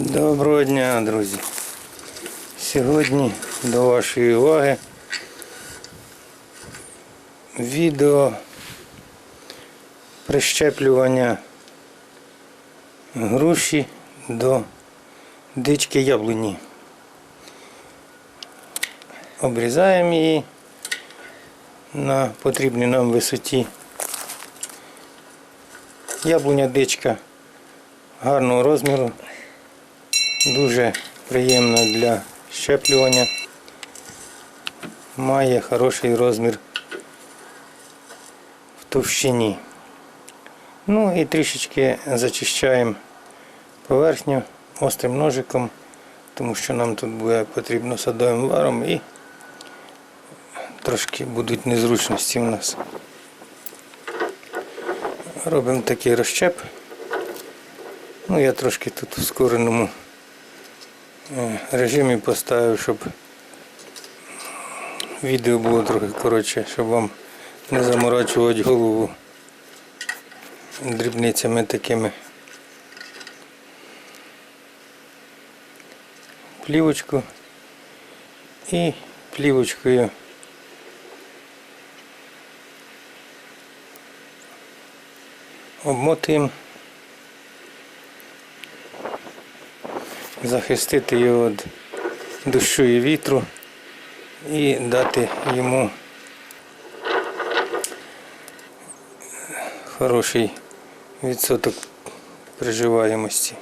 Доброго дня, друзі. Сьогодні до вашої уваги відео прищеплювання груші до дички яблуні. Обрізаємо її на потрібній нам висоті. Яблуня дичка гарного розміру. Дуже приємна для щеплювання. Має хороший розмір в товщині. Ну і трішечки зачищаємо поверхню острим ножиком, тому що нам тут буде потрібно садовим варом і трошки будуть незручності у нас. Робимо такий розщеп. Ну, я трошки тут в скореному режимі поставив, щоб відео було трохи коротше, щоб вам не заморачувати голову дрібницями такими. Плівочку і плівочкою обмотуємо. Захистити його від дощу і вітру і дати йому хороший відсоток приживаємості.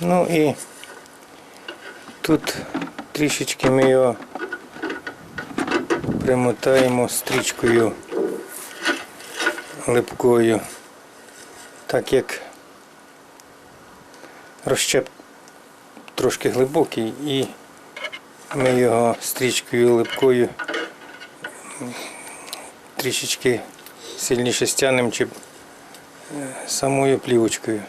Ну і тут трішечки ми його примотаємо стрічкою липкою, так як розщеп трошки глибокий і ми його стрічкою липкою трішечки сильніше стягнемо, чим е, самою плівочкою.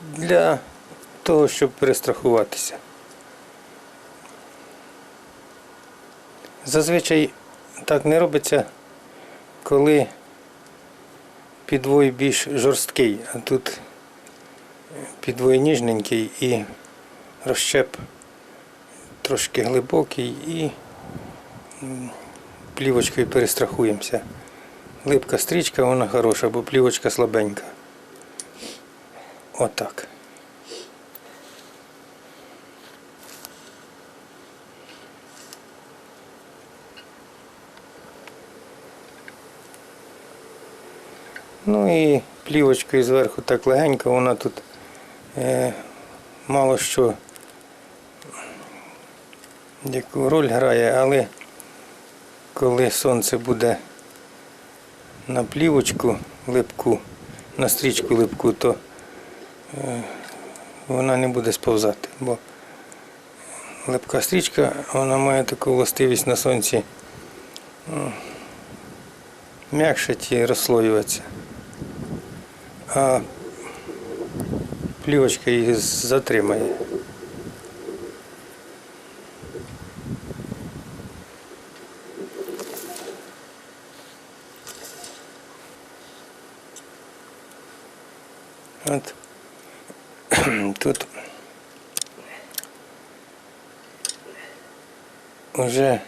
Для того, щоб перестрахуватися. Зазвичай так не робиться, коли підвой більш жорсткий, а тут підвой ніжненький і розщеп трошки глибокий і плівочкою перестрахуємося. Липка стрічка, вона хороша, бо плівочка слабенька. Отак. Ну і плівочкою зверху так легенько, вона тут е, мало що яку роль грає, але коли сонце буде на плівочку липку, на стрічку липку, то вона не буде сповзати, бо липка стрічка вона має таку властивість на сонці м'якшить і розслоюватися. А плівочка її затримає. От тут вже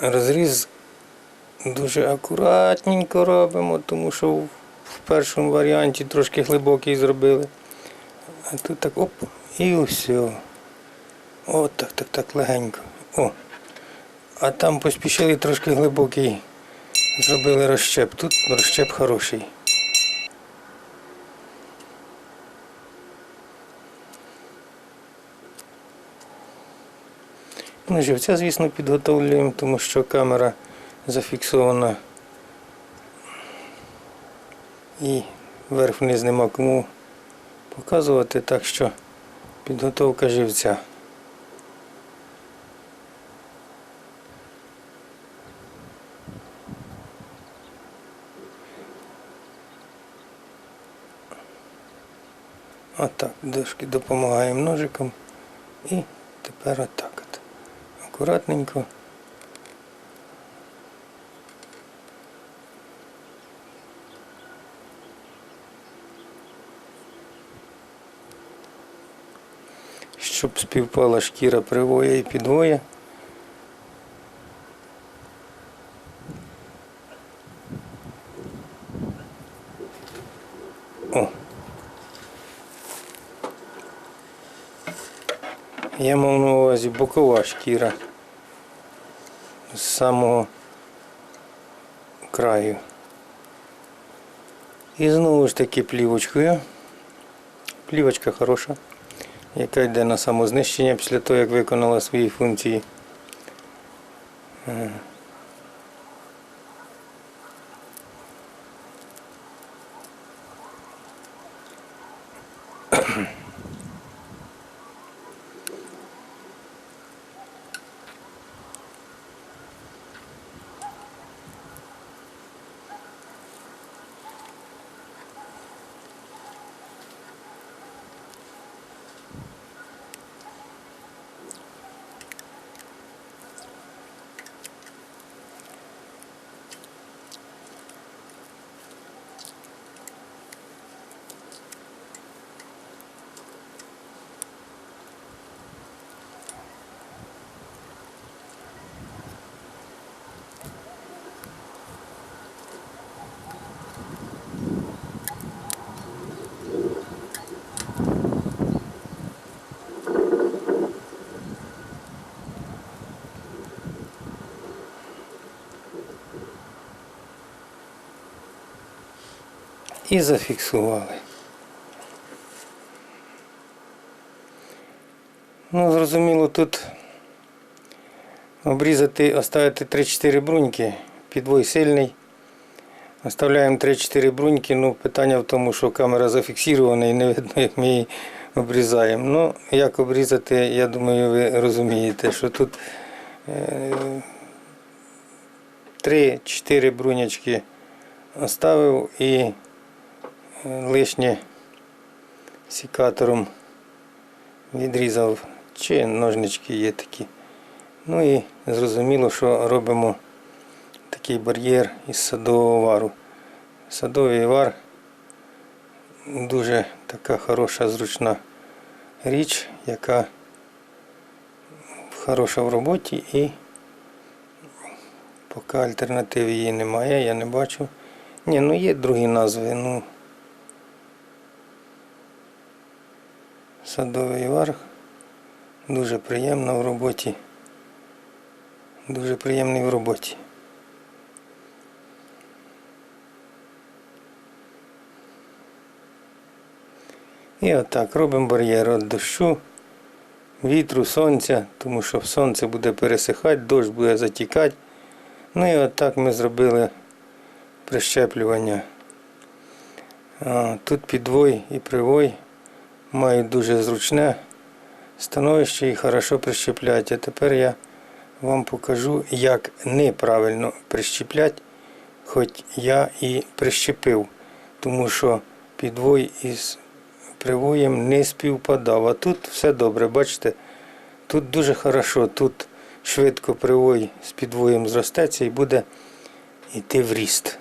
розріз дуже акуратненько робимо, тому що в першому варіанті трошки глибокий зробили. А тут так оп, і все. От так, так, так, легенько. О. А там поспішили трошки глибокий. Зробили розщеп. Тут розщеп хороший. Ну, Живця, звісно, підготовлюємо, тому що камера зафіксована і верх вниз нема кому показувати, так що підготовка живця. Отак, дошки допомагаємо ножиком і тепер отак. Акуратненько. Щоб співпала шкіра привоя і підвоя. О. Я мав на увазі бокова шкіра з самого краю. І знову ж таки плівочкою. Плівочка хороша, яка йде на самознищення після того, як виконала свої функції. І зафіксували. Ну, зрозуміло, тут обрізати, оставити 3-4 бруньки, підвой сильний. Оставляємо 3-4 бруньки, ну питання в тому, що камера зафіксована і не видно, як ми її обрізаємо. Ну, як обрізати, я думаю, ви розумієте, що тут е, 3-4 брунячки оставив і лишнє сікатором відрізав, чи ножнички є такі. Ну і зрозуміло, що робимо такий бар'єр із садового вару. Садовий вар дуже така хороша, зручна річ, яка хороша в роботі і поки альтернатив її немає, я не бачу. Ні, ну є другі назви, ну садовий вар. Дуже приємно в роботі. Дуже приємний в роботі. І отак робимо бар'єр від дощу, вітру, сонця, тому що сонце буде пересихати, дощ буде затікати. Ну і отак ми зробили прищеплювання. Тут підвой і привой мають дуже зручне становище і хорошо прищеплять. А тепер я вам покажу, як неправильно прищеплять, хоч я і прищепив, тому що підвой із привоєм не співпадав. А тут все добре, бачите, тут дуже хорошо, тут швидко привой з підвоєм зростеться і буде йти в ріст.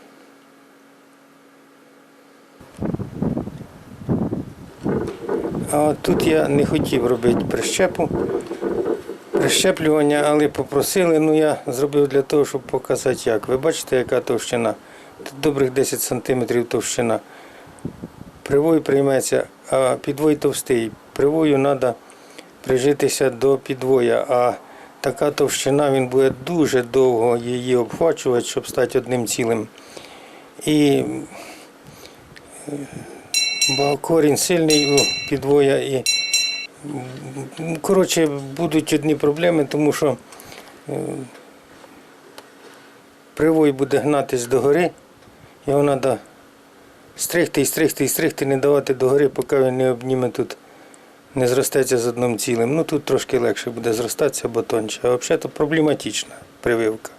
Тут я не хотів робити прищепу, прищеплювання, але попросили, ну я зробив для того, щоб показати як. Ви бачите, яка товщина? Тут добрих 10 см товщина. Привой прийметься, а підвой товстий. Привою треба прижитися до підвоя, а така товщина він буде дуже довго її обхвачувати, щоб стати одним цілим. І бо корінь сильний у підвоя і коротше будуть одні проблеми, тому що е, привой буде гнатись догори, його треба стригти і стригти і стригти, не давати догори, поки він не обніме тут, не зростеться з одним цілим. Ну тут трошки легше буде зростатися, бо тонче. А взагалі проблематична прививка.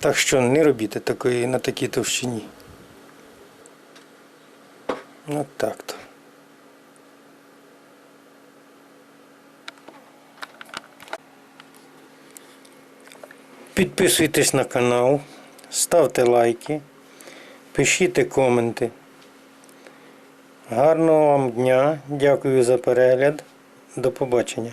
Так що не робіть такої на такій товщині. От так то. Підписуйтесь на канал, ставте лайки, пишіть коменти. Гарного вам дня, дякую за перегляд. До побачення.